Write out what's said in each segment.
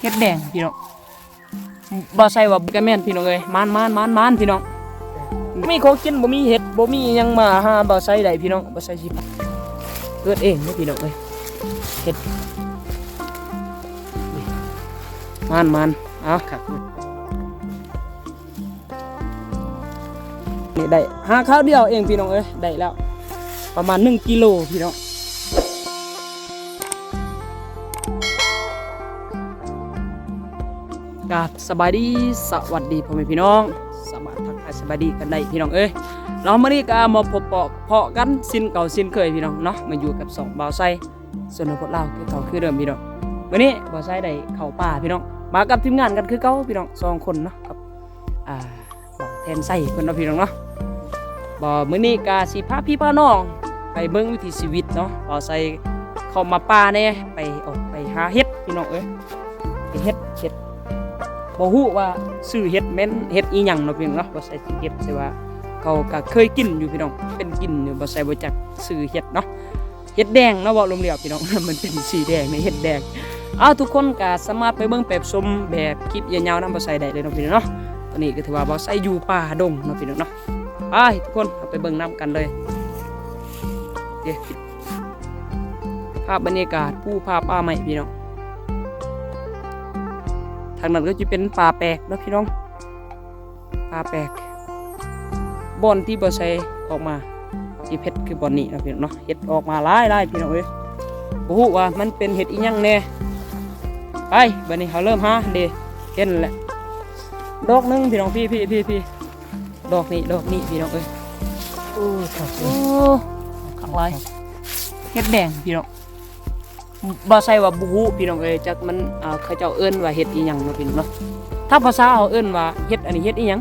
เฮ็ดแดงพี่น้องบ่ใส่ว่าก็แม่นพี่น้องเอ้ยมานมานมานมานพี่น้องบ่มีของกินบ่มีเห็ดบ่มีหยังมาหาบ่ใส่ได้พี่น้องบ่ใส่สิเกิดเองเด้พี่น้องเอ้ยเฮ็ดมานมานเอาครับนี่ได้หาข้าวเดียวเองพี่น้องเอ้ยได้แล้ว ประมาณ1กิโลพี่น้อง กราบสบายดีสวัสดีพ่อแม่พี่น้อง สามารถทักทายสบายดีกันได้พี่น้องเอ้ยเรามื่อนี้ก็มาพบปะเพาะกันสิ้นเก่าสิ้นเคยพี่น้องเนาะมาอยู่กับสองบ่าวไส้ส่วนของพวกเราคือเก่าคือเดิมพี่น้องวันนี้บ่าวไส้ได้เข้าป่าพี่น้อง มากับทีมงานกันคือเก่าพี่น้องสองคนเนาะกับอ่าบ่าวแทนไส้เพิ่นเนาะพี่น้องเนาะบ่าวมื้อนี้ก็สิพาพี่พาน้อง ไปเบิ่งวิถีชีวิตเนาะบ่าวไส้เข้ามาป่าแน่ไปออกไปหาเห็ดพี่น้องเอ้ย บ่ฮู้ว่าซื้อเฮ็ดแม่นเฮ็ดอีหยังเนาะพี่น้องเนาะบ่ใส่สิเก็บใช่ว่าเขาก็เคยกินอยู่พี่น้อง เป็นกินอยู่บ่ใส่บ่จักซื้อเฮ็ดเนาะเฮ็ดแดงเนาะบ่ลมเหลียวพี่น้อง มันเป็นสีแดงในเฮ็ดแดงเอาทุกคนก็สามารถไปเบิ่งแบบชมแบบคลิปยาวๆนำบ่ใส่ได้เลยเนาะพี่น้องเนาะ ตอนนี้ก็ถือว่าบ่ใส่อยู่ป่าดงเนาะพี่น้องเนาะไปทุกคนไปเบิ่งนํกันเลยเดี๋ยวภาพบรรยากาศผู้ภาพป่าใหม่พี่น้อง ทางนั้นก็จะเป็นป่าแปลกเนาะพี่น้องป่าแปลกบอนที่บ่ใส่ออกมาสีเพชรคือบอนนี้เนาะพี่น้องเนาะเห็ดออกมาหลายหลายพี่น้องเอ้ยโอ้โหว่ามันเป็นเห็ดอีหยังแน่ไปบัดนี้เขาเริ่มหาเดเห็นแหละดอกหนึงพี่น้องพี่พี่พี่พี่ดอกนี้ดอกนี้พี่น้องเอ้ยโอ้ครับโอ้ขังหลายเห็ดแดงพี่น้อง บ่ใส่ว่าบูฮูพี่น้องเอ้ยจักมันอ่าเขาเจ้าเอิ้นว่าเห็ดอีหยังเนาะพี่น้องเนาะถ้าภาษาเอาเอิ้นว่าเห็ดอันนี้เห็ดอีหยัง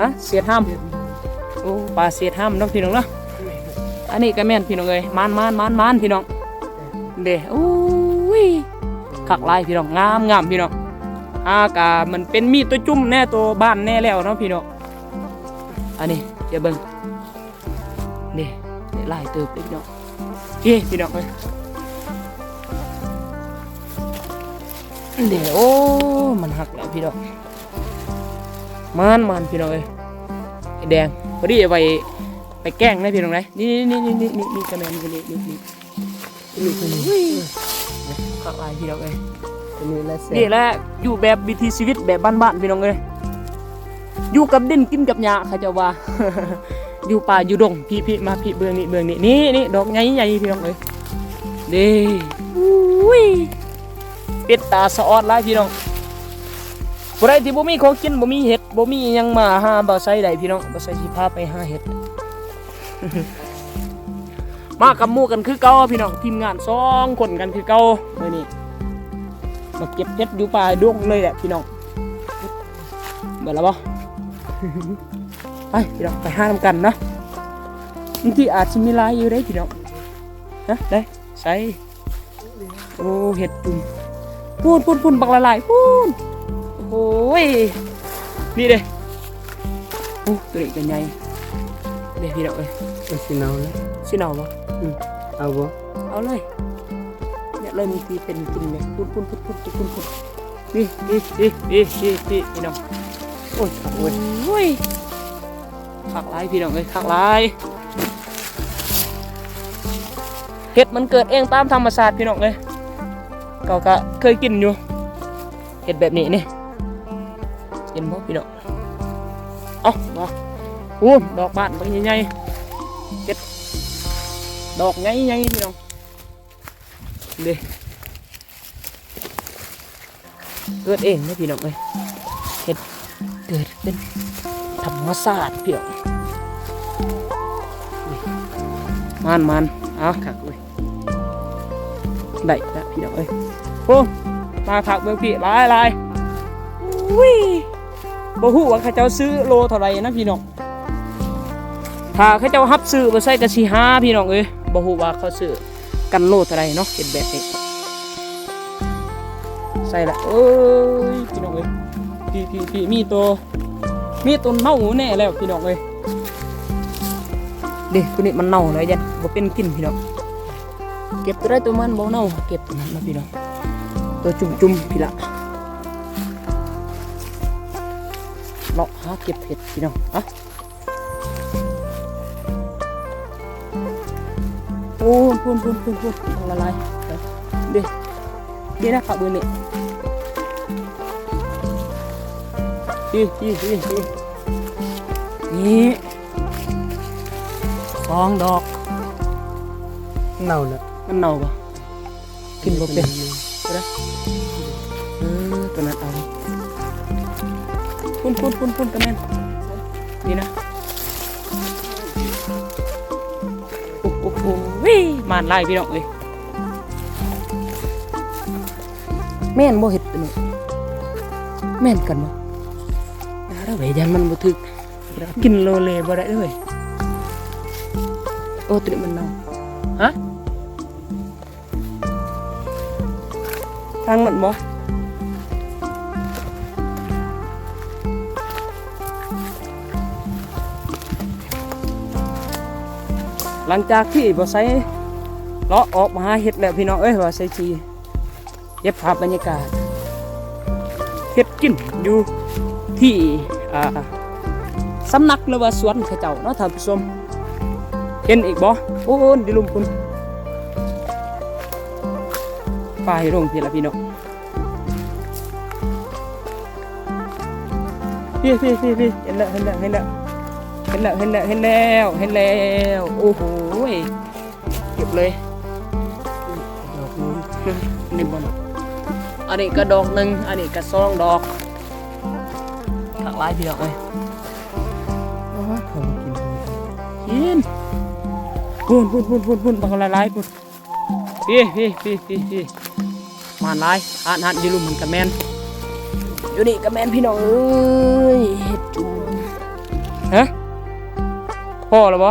ฮะเสียดห้ามโอ้ปลาเสียดห้ามเนาะพี่น้องเนาะอันนี้ก็แม่นพี่น้องเอ้ยมานมานมานมานพี่น้องเด้โอ้ยขักหลายพี่น้องงามงามพี่น้องอากามันเป็นมีดตัวจุ่มแน่ตัวบ้านแน่แล้วเนาะพี่น้องอันนี้เดี๋ยวเบิ่งนี่ได้หลายเติบเลยพี่น้อง เฮ้พี่น้องเอ้ยเดี๋ยวโอ้มันหักแล้วพี่น้องมันมันพี่น้องเอ้ยไอแดงพอดีเอาไปไปแกล้งนะพี่น้องเลยนี่นี่นี่นี่นี่นี่กระแมนนี่นี่นี่นี่นี่ตัวนี้ขักลายพี่น้องเอ้ยตัวนี้ละเสร็นี่จแหละอยู่แบบวิถีชีวิตแบบบ้านๆพี่น้องเอ้ยอยู่กับดินกินกับหญ้าเขาจะว่า อยู่ป่าอยู่ดงพี่พี่มาพี่เบื้องนี้เบื้องนี้นี่นี่ดอกใหญ่ใหญ่พี่น้องเอ้ยเด้อุ้ยเป็ดตาสะออดหลายพี่น้องบ่ได้ที่บ่มีของกินบ่มีเห็ดบ่มีหยังมาหาบ่ใส่ได้พี่น้องบ่ใส่สิพาไปหาเห็ดมากับหมู่กันคือเก่าพี่น้องทีมงานสองคนกันคือเก่ามื้อนี้มาเก็บเห็ดอยู่ป่าดงเลยแหละพี่น้องเบิดแล้วบ่ ไปพี่น้องไปหานํกันเนาะบางทีอาจสิมีหลายอยู่ได้พี่น้องนะได้ใส่โอ้เห็ดจุ่มพูนพูนพูนบักละลายพูนโอ้ยนี่เด้โอ้ตัวนี้กันใหญ่เด้พี่ดอกเอ้ยมันสิเนาเลยสิเอาบ่เอาบ่เอาเลยเนี่ยเริ่มมีปีเป็นกินเนี่ยพูนพูนพูนพูนพูนพูนนี่นี่นี่นี่นี่นี่พี่น้องโอ้ยขักเว้ยโอ้ย ขักหลายพี่น้องเอ้ยขักหลายเห็ดมันเกิดเองตามธรรมชาติพี่น้องเอ้ยก่าก็เคยกินอยู่เห็ดแบบนี้นี่เห็นบ่พี่น้องเอามาพูนดอกบานบางใหญ่ๆเห็ดดอกใหญ่ๆพี่น้องเด้เกิดเองนะพี่น้องเอ้ยเห็ดเกิดเป็นธรรมชาติพี่น้อง มันมันเอาขักเว้ยได้แล้วพี่น้องเอ้ยโอ้มาขักเมืองพี่ลายลายอุ้ยบ่ฮู้ว่าเขาเจ้าซื้อโลเท่าไหร่นะพี่น้องถ้าเขาเจ้าฮับซื้อมาใส่กระสิหาพี่น้องเอ้ยบ่ฮู้ว่าเขาซื้อกันโลเท่าไหร่เนาะเห็นแบบนี้ใส่ละเอ้ยพี่น้องเอ้ยพี่พี่พี่มีตัวมีตัวเน่าแน่แล้วพี่น้องเอ้ย เด็กตัวนี้มันเน่าเลยยันบ่เป็นกินพี่น้องเก็บตัวได้ตัวมันบ่เน่าเก็บตัวนั้นนะพี่น้องตัวจุ่มๆพี่ละเลาะหาเก็บเห็ดพี่น้องอะโอ้พูนพูนพูนพูนละลายเดี๋ยวเดี๋ยวนะขับมือนี่นี่นี่นี่นี่นี่ สองดอกเน่าแล้วมันเน่าปะกินบ่เป็นอัหงเออตัวนั้นเอาพุ่นพุ่นพุ่นพุ่นกันแม่นนี่นะโอ้โหโอ้โหวิมานไล่พี่น้องเอ้ยแม่นบ่เห็ดตัวนี้แม่นกันบ่นะเราไปยันมันบ่ถึกกินโลเลบ่ได้เลย โอ้ตัวนี้มันเน่าฮะทางมันบ่หลังจากที่บ่ใส่เลาะออกมาหาเห็ดแล้วพี่น้องเอ้ยว่าใส่ชีเย็บภาพบรรยากาศเห็ดกินอยู่ที่อ่าสำนักหรือว่าสวนเขาเจ้าเนาะท่านผู้ชม เห็นอีกบ่โอ้โหดิลุมคุณป้ายลงพี่ละพี่น้องพี่พี่พี่พี่เห็นแล้วเห็นแล้วเห็นแล้วเห็นแล้วเห็นแล้วเห็นแล้วเห็นแล้วโอ้โหยเก็บเลยดอกนู้นนี่บอลอันนี้ก็ดอกหนึ่งอันนี้ก็สองดอกถักหลายพี่ดอกเลยโอ้ยเขามากินเลยยิน พุ่นพุ่นพุ่นพุ่นพุ่นบังละลายพุ่นพี่พี่พี่พี่พี่มาหลายหันหันอยืลุมมันกระแมนอยู่นี่กระแมนพี่น้องเอ้ยเฮ็ดจุ่มฮะพ่อแล้วบ่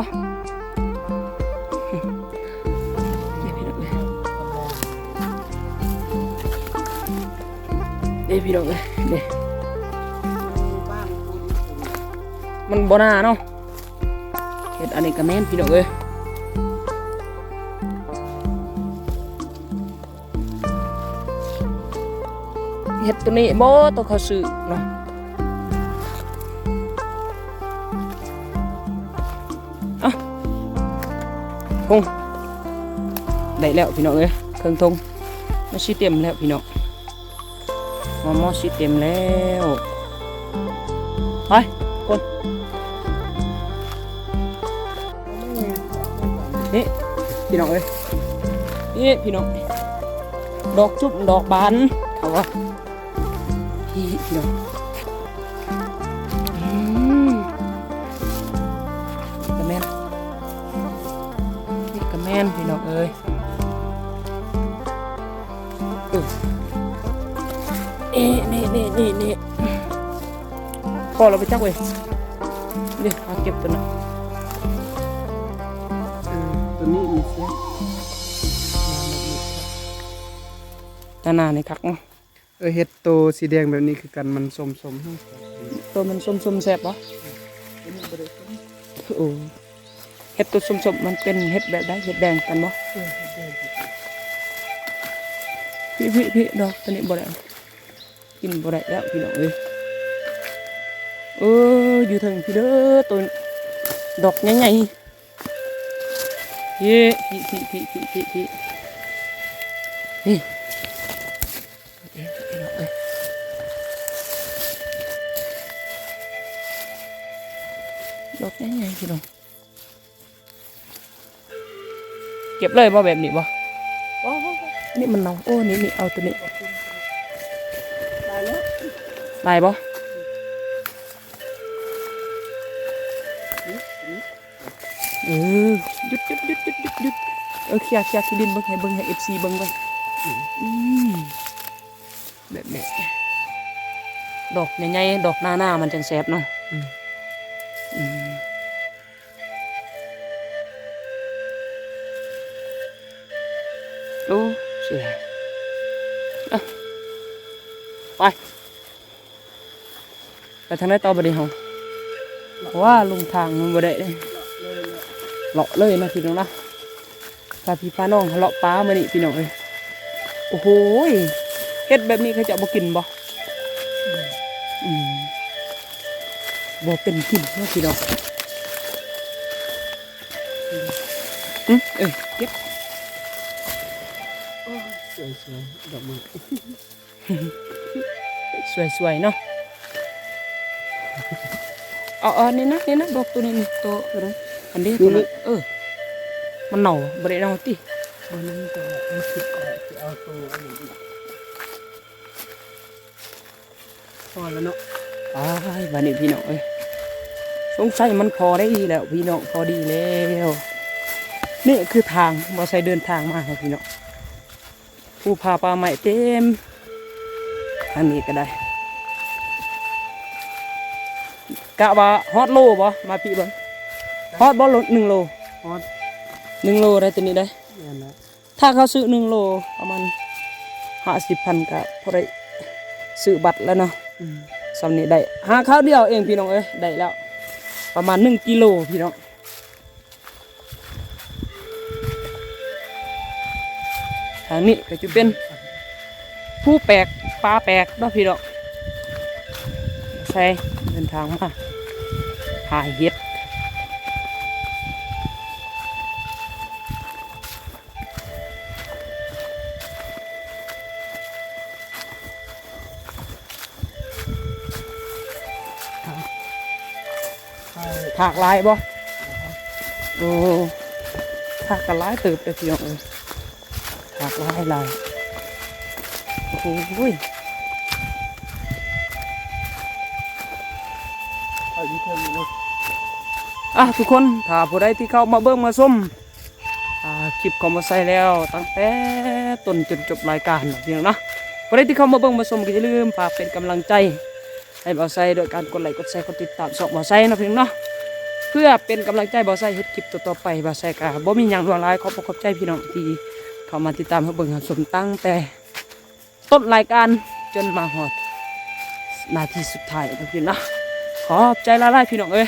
เด้พี่น้องเอ้ยเด้มันบ่น่าเนาะเฮ็ดอันนี้ก็แม่นพี่น้องเอ้ย เฮ็ดตัวนี้บ่ต้องเขาซื้อเนาะอะทงได้แล้วพี่น้องเอ้ยเครื่องทงมันสิเต็มแล้วพี่น้องมอมอสิเต็มแล้วไปคนนี่พี่น้องเอ้ยนี่พี่น้องดอกจุบดอกบานเขาว่า น้องอืมกระแมนนี่กระแมนพี่น้องเอ้ยอุ๊ยนี่นี่นี่นี่นี่พอเราไปจักเว้ยนี่เอาเก็บตัวน่ะเออตัวนี้มีเสียงตาหนาในคักเนาะเออเห็ดโตสีแดงแบบนี้คือกันมันสมสมๆให้ตัวมันส้มแซ่บปะโอ้เห็ดตัวสมๆมันเป็นเห็ดแบบได้เห็ดแดงกันบ่พี่พี่พี่ดอกตัวนี้บ่ได้กินบ่ได้แล้วพี่น้องเอ้ยเอออยู่ทางพี่เด้อตัวดอกใหญ่ๆเย้พี่พี่พี่พี่พี่นี่ ดอกใหญ่ๆพี่น้องเก็บเลยบ่แบบนี้บ่ว้าวนี่มันเนาโอ้นี่นี่เอาตัวนี้ได้แล้วได้บ่เออหยุดหยุดหยุดหยุดหยุดหยุดเออเคลียร์เคลียร์ที่ดินเบิ่งให้เบิ่งให้ FC เบิ่งไว้อืมแบบนี้ดอกใหญ่ๆดอกหน้าหน้าๆมันจังแซ่บเนาะ โอ้สียอ่ไปไปทางไหนต่อบ่ดีเฮาเพราะว่าลงทางมันบ่ได้เด้เลาะเลยนะพี่น้องนะพาพี่พาน้องเลาะป้ามานี่พี่น้องเอ้ยโอ้โหเฮ็ดแบบนี้เขาจะบ่กินบ่อืมบ่เป็นกินนาะพี่น้องอืมเอ้ยเก็บ สวยๆดอกไม้สวยๆเนาะเอาเอานี่นะนี่นะดอกตัวนี้นี่ตัวตัวนั้นอันนี้ตัวนั้นเออมันเน่าบ่ได้เน่าติวันนั้นก็ไม่คิดออกจะเอาตัวอันนี้อีกพอแล้วเนาะอ้ายบัดนี้พี่น้องเอ้ยสงสัยมันพอได้ดีแล้วพี่น้องพอดีแล้วนี่คือทางบ่ใช่เดินทางมาครับพี่น้อง ผู้พาปลาใหม่เต็มทางนี้ก็ได้กะว่าฮอตโลบ่มาพี่เบิ่งฮอตบ่โลหนึ่งโลฮอดหนึ่งโลได้ตัวนี้ได้เนี่ยนะถ้าเขาซื้อหนึ่งโลประมาณห้าสิบพันก็พอได้ซื้อบัตรแล้วเนาะอืมสำนี้ได้หาข้าวเดียวเองพี่น้องเอ้ยได้แล้ว ประมาณหนึ่งกิโลพี่น้อง ทางนี้ก็จะเป็นผู้แปลกปลาแปลกเนาะพี่น้องใส่เดินทางมาหาเห็ดใช่ถากลายบ่โอ้ถากกันลายเติบเลยพี่น้อง เอ้ยถากลายลายโอ้โหยเอาอีกเท่านี้เนาะอะทุกคนถ้าผู้ใดที่เข้ามาเบิ่งมาส้มอ่าคลิปของมาใส่แล้วตั้งแต่ต้นจนจบรายการเพียงเนาะผู้ใดที่เข้ามาเบิ่งมาส้มก็อย่าลืมฝากเป็นกำลังใจให้บ่าวไซโดยการกดไลค์กดแชร์กดติดตามช่องบ่าวไซเนาะเพียงเนาะเพื่อเป็นกำลังใจบ่าวไซเฮ็ดคลิปต่อๆไปบ่าวไซก็บ่มีหยังหลวงหลายขอขอบใจพี่น้องที่ เข้ามาติดตามเขาเบิ่งสมตั้งแต่ต้นรายการจนมาหอดนาทีสุดท้ายนะพี่เนาะขอบใจหลายพี่น้องเอ้ย